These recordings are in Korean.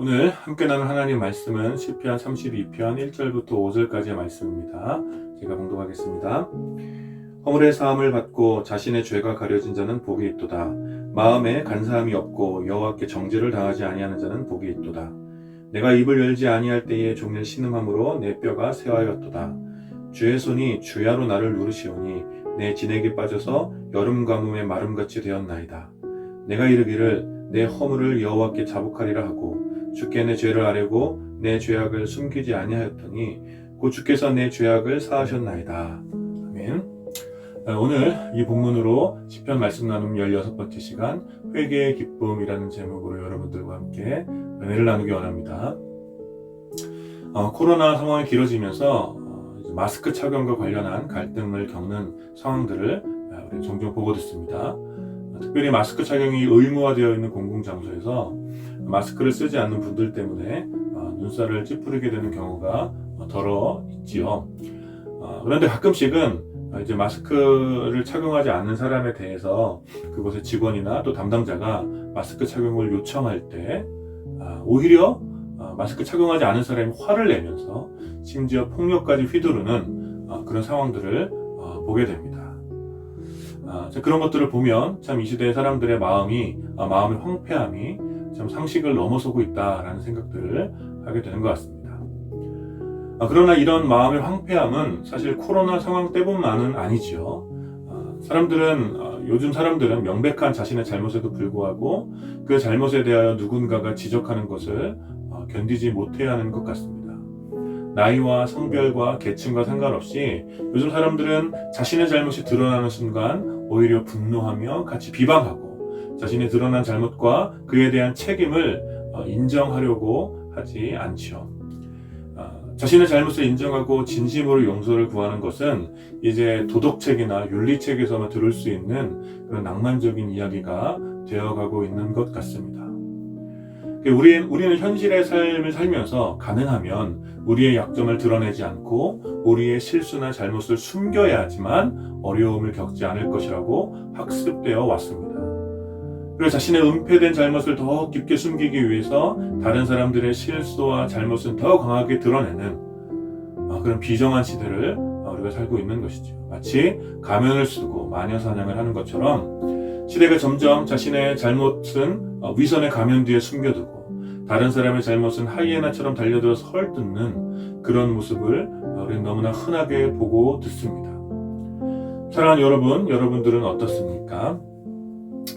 오늘 함께 나눌 하나님 말씀은 시편 32편 1절부터 5절까지의 말씀입니다. 제가 봉독하겠습니다. 허물의 사함을 받고 자신의 죄가 가려진 자는 복이 있도다. 마음에 간사함이 없고 여호와께 정죄를 당하지 아니하는 자는 복이 있도다. 내가 입을 열지 아니할 때에 종일 신음함으로 내 뼈가 새하였도다. 주의 손이 주야로 나를 누르시오니 내 진액이 빠져서 여름 가뭄의 마름같이 되었나이다. 내가 이르기를 내 허물을 여호와께 자복하리라 하고 주께 내 죄를 아뢰고 내 죄악을 숨기지 아니하였더니 곧 주께서 내 죄악을 사하셨나이다. 아멘. 아, 오늘 이 본문으로 시편 말씀 나눔 16번째 시간 회개의 기쁨이라는 제목으로 여러분들과 함께 은혜를 나누기 원합니다. 어, 코로나 상황이 길어지면서 어, 마스크 착용과 관련한 갈등을 겪는 상황들을 아, 우리 종종 보고 듣습니다. 특별히 마스크 착용이 의무화되어 있는 공공장소에서 마스크를 쓰지 않는 분들 때문에 어, 눈살을 찌푸리게 되는 경우가 어, 더러 있지요. 어, 그런데 가끔씩은 어, 이제 마스크를 착용하지 않는 사람에 대해서 그곳의 직원이나 또 담당자가 마스크 착용을 요청할 때 아, 오히려 어, 마스크 착용하지 않은 사람이 화를 내면서 심지어 폭력까지 휘두르는 어, 그런 상황들을 어, 보게 됩니다. 아, 자, 그런 것들을 보면 참 이 시대의 사람들의 마음이 아, 마음의 황폐함이 참 상식을 넘어서고 있다라는 생각들을 하게 되는 것 같습니다. 아, 그러나 이런 마음의 황폐함은 사실 코로나 상황 때문만은 아니지요. 아, 사람들은 아, 요즘 사람들은 명백한 자신의 잘못에도 불구하고 그 잘못에 대하여 누군가가 지적하는 것을 어, 견디지 못해야 하는 것 같습니다. 나이와 성별과 계층과 상관없이 요즘 사람들은 자신의 잘못이 드러나는 순간 오히려 분노하며 같이 비방하고 자신의 드러난 잘못과 그에 대한 책임을 어, 인정하려고 하지 않지요. 어, 자신의 잘못을 인정하고 진심으로 용서를 구하는 것은 이제 도덕책이나 윤리책에서만 들을 수 있는 그런 낭만적인 이야기가 되어가고 있는 것 같습니다. 우리, 우리는 현실의 삶을 살면서 가능하면 우리의 약점을 드러내지 않고 우리의 실수나 잘못을 숨겨야지만 어려움을 겪지 않을 것이라고 학습되어 왔습니다. 그리고 자신의 은폐된 잘못을 더 깊게 숨기기 위해서 다른 사람들의 실수와 잘못은 더 강하게 드러내는 아, 그런 비정한 시대를 우리가 살고 있는 것이죠. 마치 가면을 쓰고 마녀 사냥을 하는 것처럼 시대가 점점 자신의 잘못은 어, 위선의 가면 뒤에 숨겨두고 다른 사람의 잘못은 하이에나처럼 달려들어서 헐뜯는 그런 모습을 우리는 너무나 흔하게 보고 듣습니다. 사랑하는 여러분, 여러분들은 어떻습니까?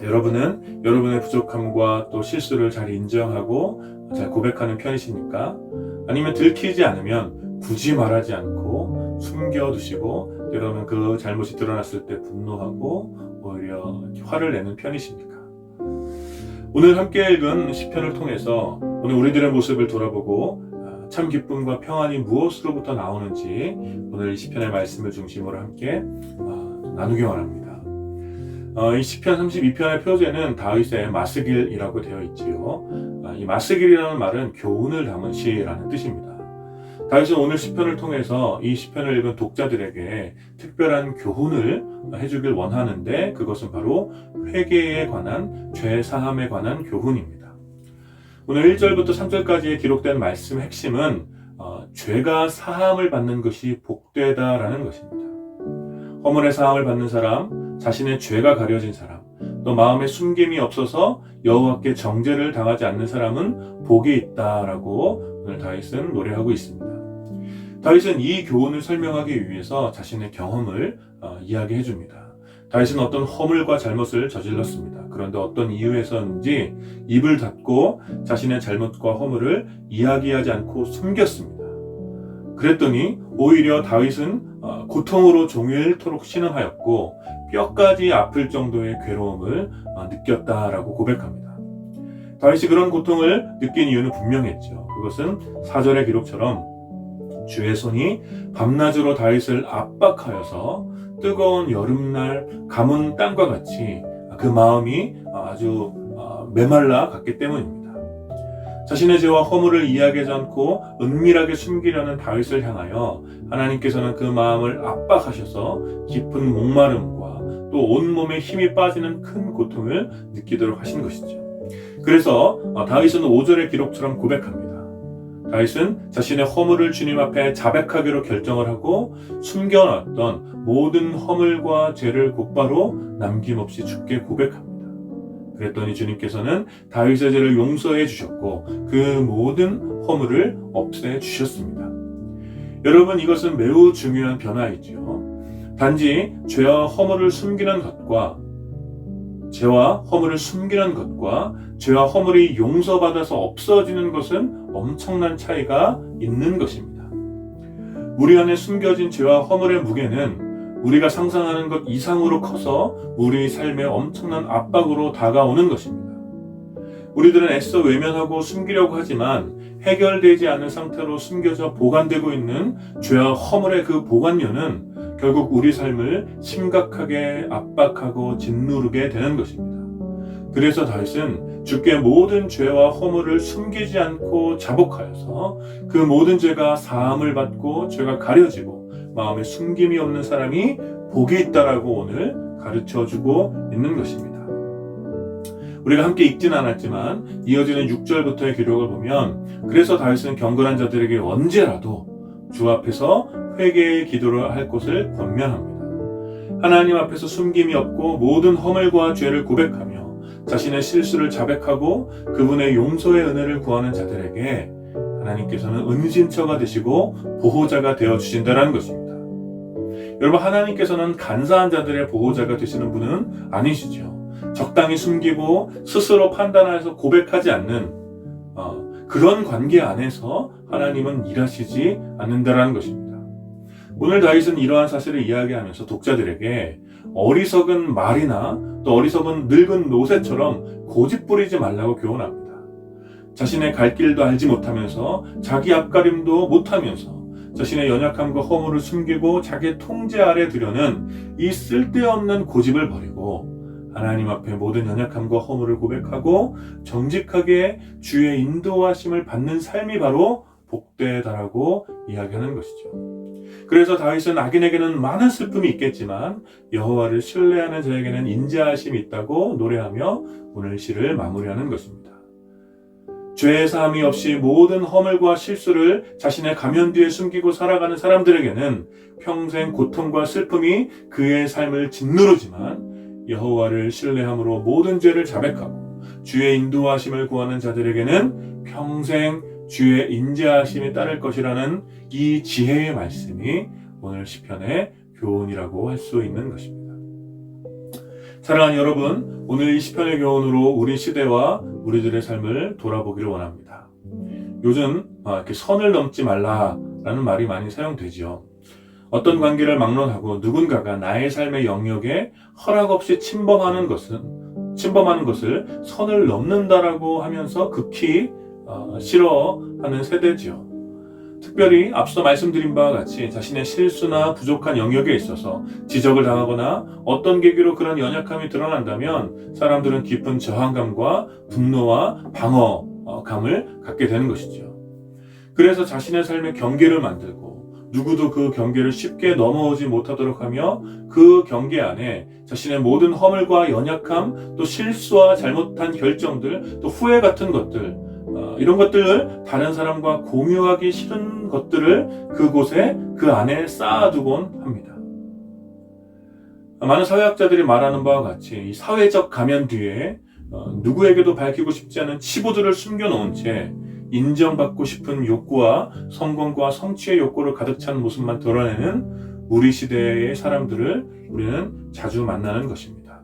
여러분은 여러분의 부족함과 또 실수를 잘 인정하고 잘 고백하는 편이십니까? 아니면 들키지 않으면 굳이 말하지 않고 숨겨두시고 여러분 그 잘못이 드러났을 때 분노하고 오히려 화를 내는 편이십니까? 오늘 함께 읽은 시편을 통해서 오늘 우리들의 모습을 돌아보고 아, 참 기쁨과 평안이 무엇으로부터 나오는지 오늘 이 시편의 말씀을 중심으로 함께 아, 나누기 원합니다. 어, 이 시편 32편의 표제는 다윗의 마스길이라고 되어 있지요. 아, 이 마스길이라는 말은 교훈을 담은 시라는 뜻입니다. 다윗은 오늘 시편을 통해서 이 시편을 읽은 독자들에게 특별한 교훈을 해주길 원하는데 그것은 바로 회개에 관한 죄 사함에 관한 교훈입니다. 오늘 1절부터 3절까지 기록된 말씀의 핵심은 어, 죄가 사함을 받는 것이 복되다라는 것입니다. 허물의 사함을 받는 사람, 자신의 죄가 가려진 사람, 또 마음에 숨김이 없어서 여호와께 정죄를 당하지 않는 사람은 복이 있다라고 오늘 다윗은 노래하고 있습니다. 다윗은 이 교훈을 설명하기 위해서 자신의 경험을 어, 이야기해 줍니다. 다윗은 어떤 허물과 잘못을 저질렀습니다. 그런데 어떤 이유에서인지 입을 닫고 자신의 잘못과 허물을 이야기하지 않고 숨겼습니다. 그랬더니 오히려 다윗은 어, 고통으로 종일토록 신음하였고 뼈까지 아플 정도의 괴로움을 어, 느꼈다라고 고백합니다. 다윗이 그런 고통을 느낀 이유는 분명했죠. 그것은 사절의 기록처럼 주의 손이 밤낮으로 다윗을 압박하여서 뜨거운 여름날 가문 땅과 같이 그 마음이 아주 어, 메말라 갔기 때문입니다. 자신의 죄와 허물을 이야기하지 않고 은밀하게 숨기려는 다윗을 향하여 하나님께서는 그 마음을 압박하셔서 깊은 목마름과 또 온몸에 힘이 빠지는 큰 고통을 느끼도록 하신 것이죠. 그래서 어, 다윗은 5절의 기록처럼 고백합니다. 다윗은 자신의 허물을 주님 앞에 자백하기로 결정을 하고 숨겨놨던 모든 허물과 죄를 곧바로 남김없이 주께 고백합니다. 그랬더니 주님께서는 다윗의 죄를 용서해 주셨고 그 모든 허물을 없애 주셨습니다. 여러분 이것은 매우 중요한 변화이지요. 단지 죄와 허물을 숨기는 것과 죄와 허물을 숨기는 것과 죄와 허물이 용서받아서 없어지는 것은 엄청난 차이가 있는 것입니다. 우리 안에 숨겨진 죄와 허물의 무게는 우리가 상상하는 것 이상으로 커서 우리 삶에 엄청난 압박으로 다가오는 것입니다. 우리들은 애써 외면하고 숨기려고 하지만 해결되지 않은 상태로 숨겨져 보관되고 있는 죄와 허물의 그 보관료는 결국 우리 삶을 심각하게 압박하고 짓누르게 되는 것입니다. 그래서 다윗은 주께 모든 죄와 허물을 숨기지 않고 자복하여서 그 모든 죄가 사함을 받고 죄가 가려지고 마음에 숨김이 없는 사람이 복이 있다라고 오늘 가르쳐 주고 있는 것입니다. 우리가 함께 읽진 않았지만 이어지는 6절부터의 기록을 보면 그래서 다윗은 경건한 자들에게 언제라도 주 앞에서 회개의 기도를 할 것을 권면합니다. 하나님 앞에서 숨김이 없고 모든 허물과 죄를 고백하며 자신의 실수를 자백하고 그분의 용서의 은혜를 구하는 자들에게 하나님께서는 은신처가 되시고 보호자가 되어 주신다는 것입니다. 여러분 하나님께서는 간사한 자들의 보호자가 되시는 분은 아니시죠. 적당히 숨기고 스스로 판단해서 고백하지 않는 어, 그런 관계 안에서 하나님은 일하시지 않는다라는 것입니다. 오늘 다윗은 이러한 사실을 이야기하면서 독자들에게 어리석은 말이나 또 어리석은 늙은 노새처럼 고집 부리지 말라고 교훈합니다. 자신의 갈 길도 알지 못하면서 자기 앞가림도 못하면서 자신의 연약함과 허물을 숨기고 자기의 통제 아래 두려는 이 쓸데없는 고집을 버리고 하나님 앞에 모든 연약함과 허물을 고백하고 정직하게 주의 인도하심을 받는 삶이 바로 복되다라고 이야기하는 것이죠. 그래서 다윗은 악인에게는 많은 슬픔이 있겠지만 여호와를 신뢰하는 자에게는 인자하심이 있다고 노래하며 오늘 시를 마무리하는 것입니다. 죄의 사함이 없이 모든 허물과 실수를 자신의 가면 뒤에 숨기고 살아가는 사람들에게는 평생 고통과 슬픔이 그의 삶을 짓누르지만 여호와를 신뢰함으로 모든 죄를 자백하고 주의 인도하심을 구하는 자들에게는 평생 주의 인자하심이 따를 것이라는 이 지혜의 말씀이 오늘 시편의 교훈이라고 할 수 있는 것입니다. 사랑하는 여러분, 오늘 이 시편의 교훈으로 우리 시대와 우리들의 삶을 돌아보기를 원합니다. 요즘 아, 이렇게 선을 넘지 말라라는 말이 많이 사용되지요. 어떤 관계를 막론하고 누군가가 나의 삶의 영역에 허락 없이 침범하는 것은 침범하는 것을 선을 넘는다라고 하면서 극히 어, 싫어하는 세대지요. 특별히 앞서 말씀드린 바와 같이 자신의 실수나 부족한 영역에 있어서 지적을 당하거나 어떤 계기로 그런 연약함이 드러난다면 사람들은 깊은 저항감과 분노와 방어감을 갖게 되는 것이죠. 그래서 자신의 삶에 경계를 만들고 누구도 그 경계를 쉽게 넘어오지 못하도록 하며 그 경계 안에 자신의 모든 허물과 연약함, 또 실수와 잘못한 결정들, 또 후회 같은 것들, 어, 이런 것들을 다른 사람과 공유하기 싫은 것들을 그곳에 그 안에 쌓아두곤 합니다. 많은 사회학자들이 말하는 바와 같이 이 사회적 가면 뒤에 어, 누구에게도 밝히고 싶지 않은 치부들을 숨겨놓은 채 인정받고 싶은 욕구와 성공과 성취의 욕구를 가득 찬 모습만 드러내는 우리 시대의 사람들을 우리는 자주 만나는 것입니다.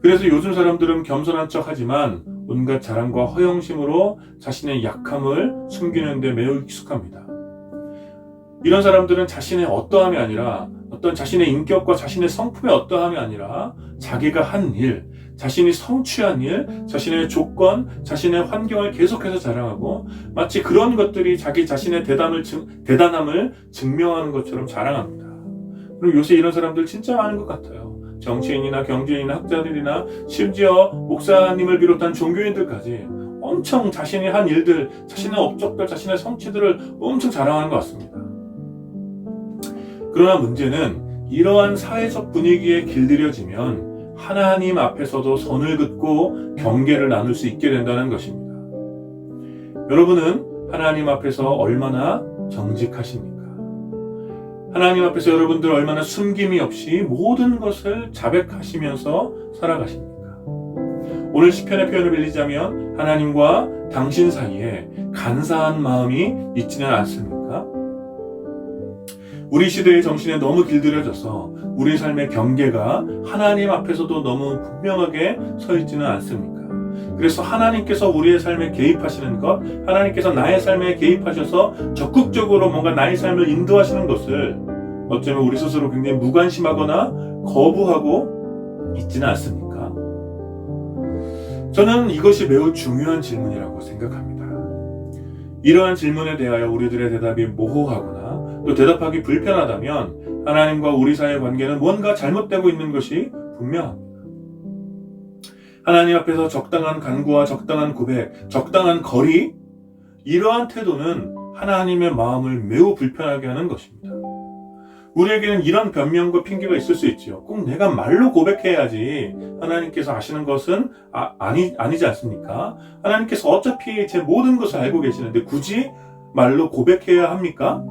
그래서 요즘 사람들은 겸손한 척 하지만 온갖 자랑과 허영심으로 자신의 약함을 숨기는 데 매우 익숙합니다. 이런 사람들은 자신의 어떠함이 아니라 어떤 자신의 인격과 자신의 성품의 어떠함이 아니라 자기가 한 일, 자신이 성취한 일, 자신의 조건, 자신의 환경을 계속해서 자랑하고 마치 그런 것들이 자기 자신의 대담을, 대단함을 증명하는 것처럼 자랑합니다. 그리고 요새 이런 사람들 진짜 많은 것 같아요. 정치인이나 경제인이나 학자들이나 심지어 목사님을 비롯한 종교인들까지 엄청 자신이 한 일들, 자신의 업적들, 자신의 성취들을 엄청 자랑하는 것 같습니다. 그러나 문제는 이러한 사회적 분위기에 길들여지면 하나님 앞에서도 선을 긋고 경계를 나눌 수 있게 된다는 것입니다. 여러분은 하나님 앞에서 얼마나 정직하십니까? 하나님 앞에서 여러분들 얼마나 숨김이 없이 모든 것을 자백하시면서 살아가십니까? 오늘 시편의 표현을 빌리자면 하나님과 당신 사이에 간사한 마음이 있지는 않습니까? 우리 시대의 정신에 너무 길들여져서 우리 삶의 경계가 하나님 앞에서도 너무 분명하게 서 있지는 않습니까? 그래서 하나님께서 우리의 삶에 개입하시는 것, 하나님께서 나의 삶에 개입하셔서 적극적으로 뭔가 나의 삶을 인도하시는 것을 어쩌면 우리 스스로 굉장히 무관심하거나 거부하고 있지는 않습니까? 저는 이것이 매우 중요한 질문이라고 생각합니다. 이러한 질문에 대하여 우리들의 대답이 모호하거나 또 대답하기 불편하다면 하나님과 우리 사이의 관계는 뭔가 잘못되고 있는 것이 분명합니다. 하나님 앞에서 적당한 간구와 적당한 고백, 적당한 거리, 이러한 태도는 하나님의 마음을 매우 불편하게 하는 것입니다. 우리에게는 이런 변명과 핑계가 있을 수 있지요. 꼭 내가 말로 고백해야지 하나님께서 아시는 것은 아, 아니, 아니지 않습니까? 하나님께서 어차피 제 모든 것을 알고 계시는데 굳이 말로 고백해야 합니까?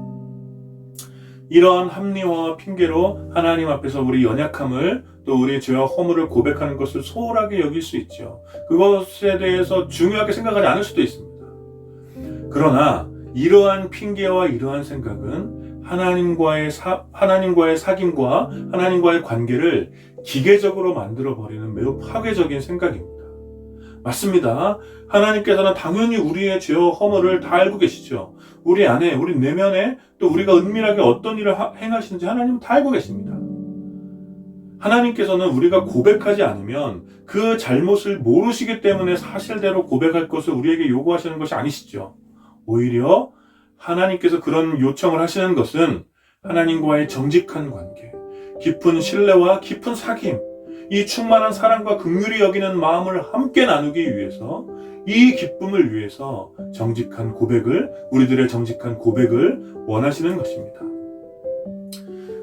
이러한 합리화와 핑계로 하나님 앞에서 우리 연약함을 또 우리의 죄와 허물을 고백하는 것을 소홀하게 여길 수 있죠. 그것에 대해서 중요하게 생각하지 않을 수도 있습니다. 그러나 이러한 핑계와 이러한 생각은 하나님과의 사, 하나님과의 사귐과 하나님과의 관계를 기계적으로 만들어 버리는 매우 파괴적인 생각입니다. 맞습니다. 하나님께서는 당연히 우리의 죄와 허물을 다 알고 계시죠. 우리 안에, 우리 내면에 또 우리가 은밀하게 어떤 일을 하, 행하시는지 하나님은 다 알고 계십니다. 하나님께서는 우리가 고백하지 않으면 그 잘못을 모르시기 때문에 사실대로 고백할 것을 우리에게 요구하시는 것이 아니시죠. 오히려 하나님께서 그런 요청을 하시는 것은 하나님과의 정직한 관계, 깊은 신뢰와 깊은 사귐, 이 충만한 사랑과 긍휼히 여기는 마음을 함께 나누기 위해서 이 기쁨을 위해서 정직한 고백을 우리들의 정직한 고백을 원하시는 것입니다.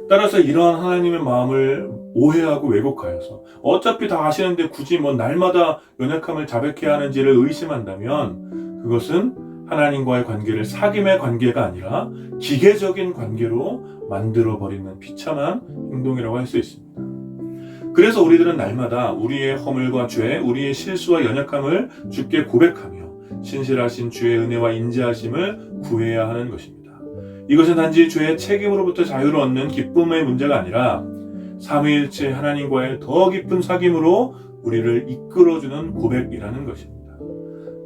따라서 이러한 하나님의 마음을 오해하고 왜곡하여서 어차피 다 아시는데 굳이 뭐 날마다 연약함을 자백해야 하는지를 의심한다면 그것은 하나님과의 관계를 사귐의 관계가 아니라 기계적인 관계로 만들어 버리는 비참한 행동이라고 할 수 있습니다. 그래서 우리들은 날마다 우리의 허물과 죄, 우리의 실수와 연약함을 주께 고백하며 신실하신 주의 은혜와 인자하심을 구해야 하는 것입니다. 이것은 단지 죄의 책임으로부터 자유를 얻는 기쁨의 문제가 아니라 삼위일체 하나님과의 더 깊은 사귐으로 우리를 이끌어주는 고백이라는 것입니다.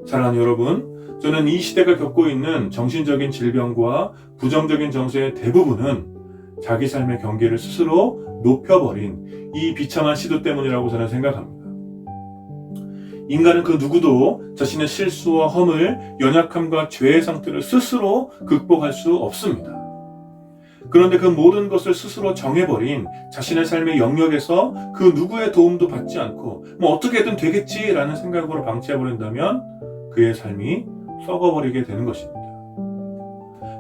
사랑하는 여러분, 저는 이 시대가 겪고 있는 정신적인 질병과 부정적인 정서의 대부분은 자기 삶의 경계를 스스로 높여버린 이 비참한 시도 때문이라고 저는 생각합니다. 인간은 그 누구도 자신의 실수와 허물, 연약함과 죄의 상태를 스스로 극복할 수 없습니다. 그런데 그 모든 것을 스스로 정해버린 자신의 삶의 영역에서 그 누구의 도움도 받지 않고 뭐 어떻게든 되겠지라는 생각으로 방치해버린다면 그의 삶이 썩어버리게 되는 것입니다.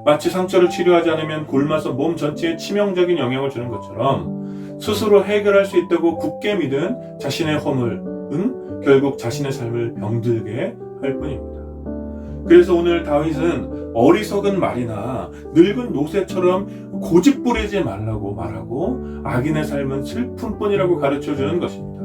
마치 상처를 치료하지 않으면 굶어서 몸 전체에 치명적인 영향을 주는 것처럼 스스로 해결할 수 있다고 굳게 믿은 자신의 허물은 결국 자신의 삶을 병들게 할 뿐입니다. 그래서 오늘 다윗은 어리석은 말이나 늙은 노새처럼 고집 부리지 말라고 말하고 악인의 삶은 슬픔뿐이라고 가르쳐 주는 것입니다.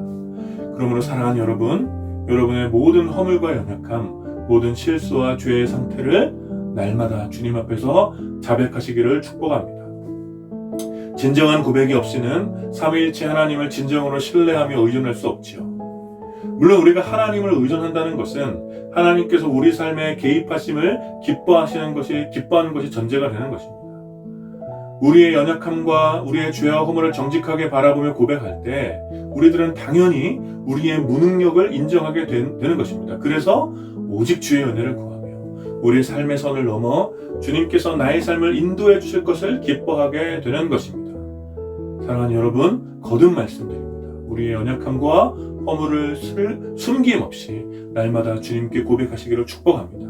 그러므로 사랑하는 여러분, 여러분의 모든 허물과 연약함, 모든 실수와 죄의 상태를 날마다 주님 앞에서 자백하시기를 축복합니다. 진정한 고백이 없이는 삼위일체 하나님을 진정으로 신뢰하며 의존할 수 없지요. 물론 우리가 하나님을 의존한다는 것은 하나님께서 우리 삶에 개입하심을 기뻐하시는 것이 기뻐하는 것이 전제가 되는 것입니다. 우리의 연약함과 우리의 죄와 허물을 정직하게 바라보며 고백할 때 우리들은 당연히 우리의 무능력을 인정하게 된, 되는 것입니다. 그래서 오직 주의 은혜를 구하며 우리 삶의 선을 넘어 주님께서 나의 삶을 인도해 주실 것을 기뻐하게 되는 것입니다. 사랑하는 여러분, 거듭 말씀드립니다. 우리의 연약함과 허물을 숨김없이 날마다 주님께 고백하시기를 축복합니다.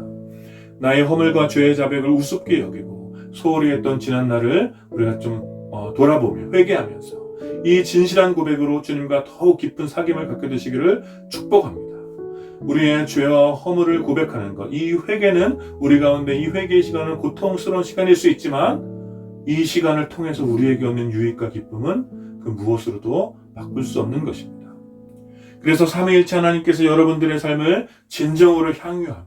나의 허물과 죄의 자백을 우습게 여기고 소홀히 했던 지난 날을 우리가 좀 어, 돌아보며 회개하면서 이 진실한 고백으로 주님과 더욱 깊은 사귐을 갖게 되시기를 축복합니다. 우리의 죄와 허물을 고백하는 것, 이 회개는 우리 가운데 이 회개의 시간은 고통스러운 시간일 수 있지만 이 시간을 통해서 우리에게 얻는 유익과 기쁨은 그 무엇으로도 바꿀 수 없는 것입니다. 그래서 삼위일체 하나님께서 여러분들의 삶을 진정으로 향유하며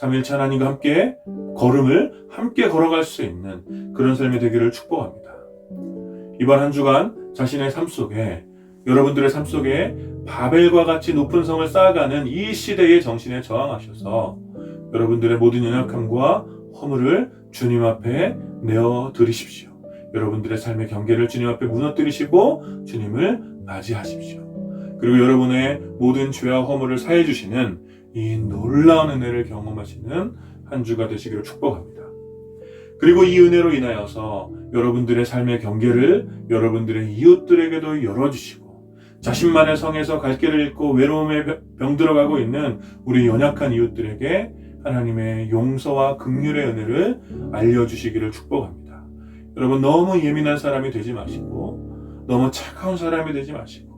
삼위일체 하나님과 함께 걸음을 함께 걸어갈 수 있는 그런 삶이 되기를 축복합니다. 이번 한 주간 자신의 삶 속에 여러분들의 삶 속에 바벨과 같이 높은 성을 쌓아가는 이 시대의 정신에 저항하셔서 여러분들의 모든 연약함과 허물을 주님 앞에 내어 드리십시오. 여러분들의 삶의 경계를 주님 앞에 무너뜨리시고 주님을 맞이하십시오. 그리고 여러분의 모든 죄와 허물을 사해 주시는 이 놀라운 은혜를 경험하시는 한 주가 되시기를 축복합니다. 그리고 이 은혜로 인하여서 여러분들의 삶의 경계를 여러분들의 이웃들에게도 열어주시고 자신만의 성에서 갈 길을 잃고 외로움에 병들어가고 있는 우리 연약한 이웃들에게 하나님의 용서와 긍휼의 은혜를 알려주시기를 축복합니다. 여러분 너무 예민한 사람이 되지 마시고 너무 차가운 사람이 되지 마시고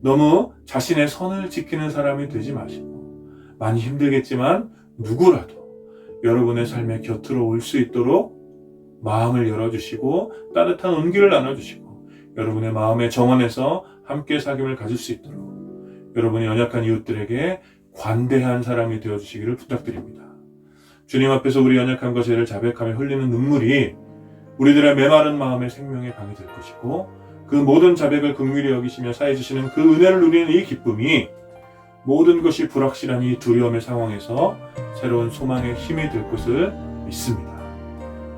너무 자신의 선을 지키는 사람이 되지 마시고 많이 힘들겠지만 누구라도 여러분의 삶의 곁으로 올 수 있도록 마음을 열어주시고 따뜻한 온기를 나눠주시고 여러분의 마음의 정원에서 함께 사귐을 가질 수 있도록 여러분의 연약한 이웃들에게 관대한 사람이 되어 주시기를 부탁드립니다. 주님 앞에서 우리 연약함과 죄를 자백하며 흘리는 눈물이 우리들의 메마른 마음의 생명의 방이 될 것이고 그 모든 자백을 긍휼히 여기시며 사해 주시는 그 은혜를 누리는 이 기쁨이 모든 것이 불확실한 이 두려움의 상황에서 새로운 소망의 힘이 될 것을 믿습니다.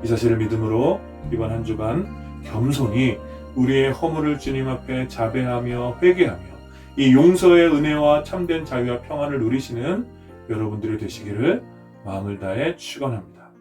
이 사실을 믿음으로 이번 한 주간 겸손히 우리의 허물을 주님 앞에 자배하며 회개하며 이 용서의 은혜와 참된 자유와 평안을 누리시는 여러분들이 되시기를 마음을 다해 축원합니다.